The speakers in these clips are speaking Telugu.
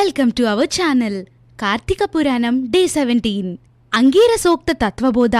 Welcome to our channel Karthika Puranam day seventeen అంగీరసోక్త తత్వబోధ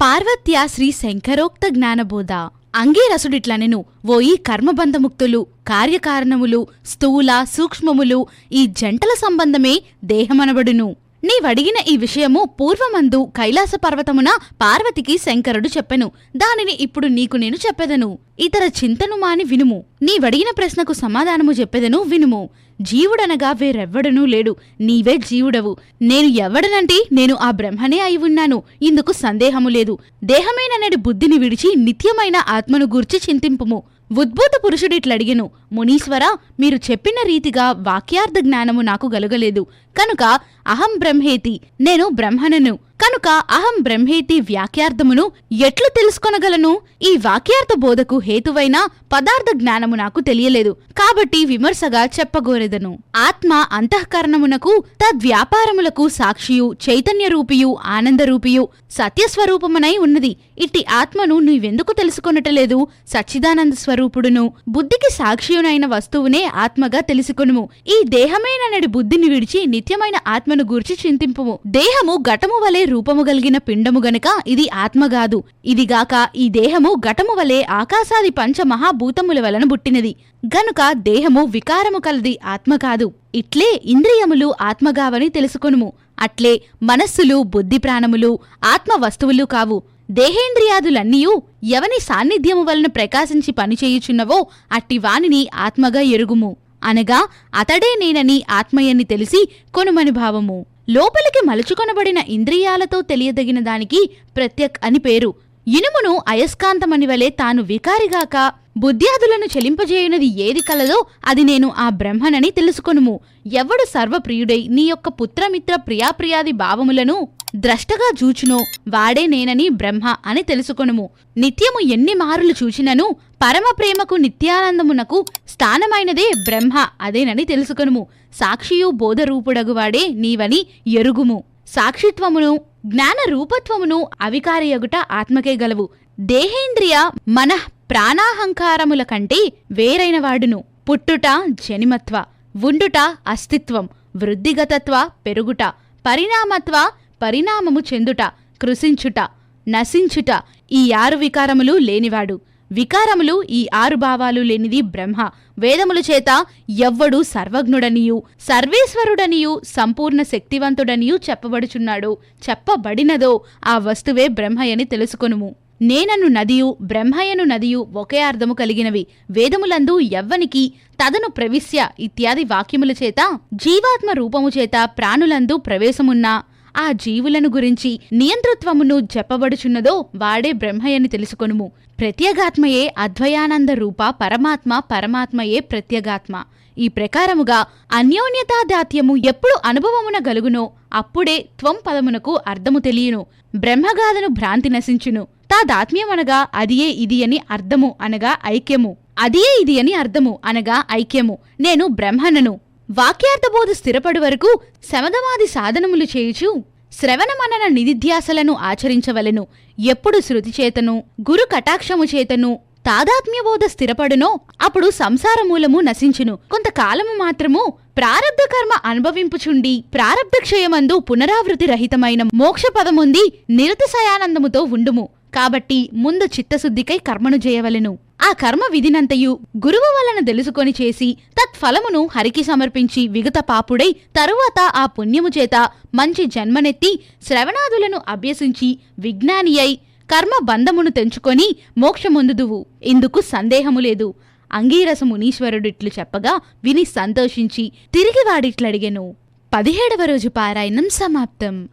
పార్వత్యా శ్రీ శంకరోక్త జ్ఞానబోధ అంగీరసుడిట్లనెను ఓ ఈ కర్మబంధముక్తులు కార్యకారణములు స్థూల సూక్ష్మములు ఈ జంటల సంబంధమే దేహమనబడును నీవడిగిన ఈ విషయము పూర్వమందు కైలాస పర్వతమున పార్వతికి శంకరుడు చెప్పెను. దానిని ఇప్పుడు నీకు నేను చెప్పెదను. ఇతర చింతను మాని వినుము. నీవడిగిన ప్రశ్నకు సమాధానము చెప్పెదను వినుము. జీవుడనగా వేరెవ్వడనూ లేడు. నీవే జీవుడవు. నేను ఎవడనంటే నేను ఆ బ్రహ్మనే అయి ఉన్నాను. ఇందుకు సందేహము లేదు. దేహమేననడి బుద్ధిని విడిచి నిత్యమైన ఆత్మను గూర్చి చింతింపుము. ఉద్భూత పురుషుడిట్లడిగెను మునీశ్వర మీరు చెప్పిన రీతిగా వాక్యార్థ జ్ఞానము నాకు గలుగలేదు. కనుక అహం బ్రహ్మేతి నేను బ్రహ్మణను కనుక అహం బ్రహ్మేతి వ్యాఖ్యార్థమును ఎట్లు తెలుసుకొనగలను? ఈ వాక్యార్థ బోధకు హేతువైన పదార్థ జ్ఞానము నాకు తెలియలేదు. కాబట్టి విమర్శగా చెప్పగోరెదను. ఆత్మ అంతఃకరణమునకు తద్వ్యాపారములకు సాక్షియు చైతన్య రూపియు ఆనందరూపియు సత్యస్వరూపమునై ఉన్నది. ఇట్టి ఆత్మను నీవెందుకు తెలుసుకొనటలేదు? సచ్చిదానంద స్వరూపుడును బుద్ధికి సాక్షియునైన వస్తువునే ఆత్మగా తెలుసుకొనుము. ఈ దేహమేననడి బుద్ధిని విడిచి నిత్యమైన ఆత్మను గూర్చి చింతింపుము. దేహము ఘటము వలె రూపము గలిగిన పిండము గనక ఇది ఆత్మగాదు ఇదిగాక ఈ దేహము ఘటము వలె ఆకాశాది పంచ మహాభూతముల వలన పుట్టినది. గనుక దేహము వికారము కలది ఆత్మ కాదు. ఇట్లే ఇంద్రియములు ఆత్మగావని తెలుసుకొనుము. అట్లే మనస్సులు బుద్ధి ప్రాణములు ఆత్మ వస్తువులు కావు. దేహేంద్రియాదులన్నీయూ ఎవని సాన్నిధ్యము వలన ప్రకాశించి పనిచేయుచున్నవో అట్టి వానిని ఆత్మగా ఎరుగుము. అనగా అతడే నేనని ఆత్మయని తెలిసి కొనుమని భావము. లోపలికి మలుచుకొనబడిన ఇంద్రియాలతో తెలియదగిన దానికి ప్రత్యక్ అని పేరు. ఇనుమును అయస్కాంతమని వలె తాను వికారిగాక బుద్ధ్యాదులను చెలింపజేయునది ఏది కలదో అది నేను ఆ బ్రహ్మనని తెలుసుకొనుము. ఎవడు సర్వప్రియుడై నీ యొక్క పుత్రమిత్ర ప్రియాప్రియాది భావములను ద్రష్టగా చూచునో వాడే నేనని బ్రహ్మ అని తెలుసుకొనుము. నిత్యము ఎన్ని మారులు చూచినను పరమ ప్రేమకు నిత్యానందమునకు స్థానమైనదే బ్రహ్మ అదేనని తెలుసుకొనుము. సాక్షియు బోధరూపుడగువాడే నీవని ఎరుగుము. సాక్షిత్వమును జ్ఞాన రూపత్వమును అవికారియగుట ఆత్మకే గలవు. దేహేంద్రియ మన ప్రాణాహంకారముల కంటే వేరైన వాడును. పుట్టుట జనిమత్వ ఉండుట అస్తిత్వం వృద్ధిగతత్వ పెరుగుట పరిణామత్వ పరిణామము చెందుట కృషించుట నశించుట ఈ ఆరు వికారములు లేనివాడు. వికారములు ఈ ఆరు భావాలు లేనిది బ్రహ్మ. వేదముల చేత ఎవ్వడు సర్వజ్ఞుడనియు సర్వేశ్వరుడనియు సంపూర్ణ శక్తివంతుడనియు చెప్పబడుచున్నాడు. చెప్పబడినదో ఆ వస్తువే బ్రహ్మయని తెలుసుకొనుము. నేనను నదియు బ్రహ్మయను నదియు ఒకే అర్థము కలిగినవి. వేదములందు ఎవ్వనికి తదను ప్రవిశ్య ఇత్యాది వాక్యముల చేత జీవాత్మ రూపము చేత ప్రాణులందు ప్రవేశమున్నా ఆ జీవులను గురించి నియంతృత్వమును చెప్పబడుచున్నదో వాడే బ్రహ్మయని తెలుసుకొనుము. ప్రత్యేగాత్మయే అద్వయానంద రూప పరమాత్మ పరమాత్మయే ప్రత్యేగాత్మ. ఈ ప్రకారముగా అన్యోన్యతాదాత్యము ఎప్పుడు అనుభవమున గలుగునో అప్పుడే త్వం పదమునకు అర్థము తెలియను. బ్రహ్మగాథను భ్రాంతి నశించును. తాదాత్మ్యమనగా అదియే ఇది అని అర్థము అనగా ఐక్యము. అదియే ఇది అని అర్థము అనగా ఐక్యము. నేను బ్రహ్మనను. వాక్యార్థబోధ స్థిరపడు వరకు శమదమాది సాధనములు చేయుచు శ్రవణమనన నిధిధ్యాసలను ఆచరించవలెను. ఎప్పుడు శృతిచేతను గురు కటాక్షము చేతను తాదాత్మ్యబోధ స్థిరపడునో అప్పుడు సంసారమూలము నశించును. కొంతకాలము మాత్రము ప్రారబ్ధ కర్మ అనుభవింపుచుండి ప్రారబ్ధ క్షయమందు పునరావృతి రహితమైన మోక్ష పదముంది నిరతిశయానందముతో ఉండుము. కాబట్టి ముందు చిత్తశుద్ధికై కర్మను చేయవలెను. ఆ కర్మ విధినంతయు గురువు వలన తెలుసుకొని చేసి తత్ఫలమును హరికి సమర్పించి విగత పాపుడై తరువాత ఆ పుణ్యము చేత మంచి జన్మనెత్తి శ్రవణాదులను అభ్యసించి విజ్ఞాని అయి కర్మ బంధమును తెంచుకొని మోక్షమొందుదువు. ఇందుకు సందేహము లేదు. అంగీరస మునీశ్వరుడిట్లు చెప్పగా విని సంతోషించి తిరిగి వాడిట్లడిగెను. పదిహేడవ రోజు పారాయణం సమాప్తం.